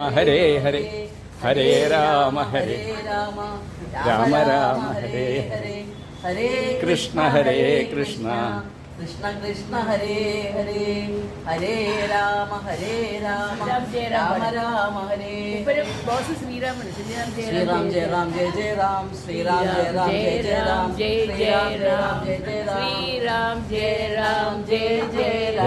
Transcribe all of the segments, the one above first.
हरे हरे हरे राम हरे। राम राम राम हरे हरे। हरे कृष्ण हरे कृष्ण। कृष्ण कृष्ण हरे हरे। हरे राम हरे राम। राम राम हरे। श्रीराम श्रीराम जय राम जय जय राम। श्रीराम जय राम। जय जय राम। जय जय राम जय जय राम। श्रीराम जय राम जय जय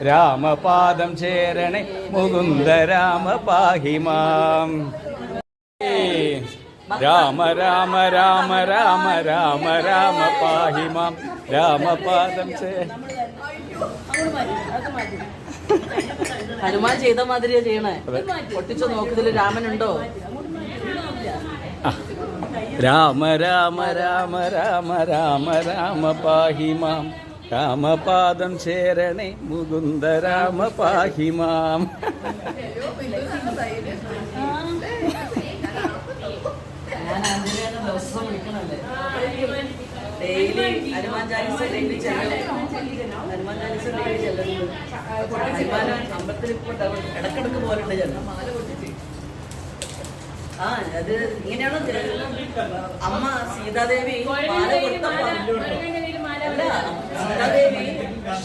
രാമപാദം ചേരണേ മുകുന്ദ രാമ പാഹിമാം രാമ രാമ രാമ രാമ രാമ രാമ പാഹിമാം രാമപാദം ചേ ഹനുമാൻ ചെയ്ത മാതിരിയാ ചെയ്യണേ. പൊട്ടിച്ചു നോക്കുന്നതിൽ രാമനുണ്ടോ. രാമ രാമ രാമ രാമ രാമ രാമ പാഹി മാം രാമപാദം ചേരണേ മുകുന്ദ രാമ പാഹിമാം ഇടക്കിടക്ക് പോലുണ്ട് ചെല്ലും. ആ അത് ഇങ്ങനെയാണ്? അമ്മ സീതാദേവി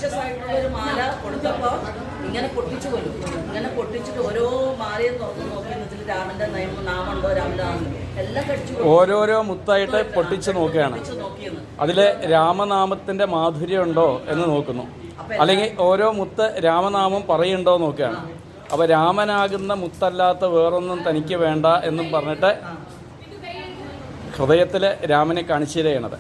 വിശ്വസായിട്ടുള്ള ഒരു മാല കൊടുത്തപ്പോ ഇങ്ങനെ പൊട്ടിച്ചു പോലും ഇങ്ങനെ പൊട്ടിച്ചിട്ട് ഓരോ മാലയും തുറന്ന് നോക്കി വെച്ചിൽ രാമന്റെ നയം നാമുണ്ടോ രാമന്റെ എല്ലാം കടിച്ചു. ഓരോരോ മുത്തായിട്ട് പൊട്ടിച്ച് നോക്കുകയാണ്. അതിൽ രാമനാമത്തിന്റെ മാധുര്യം ഉണ്ടോ എന്ന് നോക്കുന്നു. അല്ലെങ്കിൽ ഓരോ മുത്ത് രാമനാമം പറയുണ്ടോ നോക്കുകയാണ്. അപ്പൊ രാമനാകുന്ന മുത്തല്ലാത്ത വേറൊന്നും തനിക്ക് വേണ്ട എന്നും പറഞ്ഞിട്ട് ഹൃദയത്തിൽ രാമനെ കാണിച്ചു തരികയാണത്.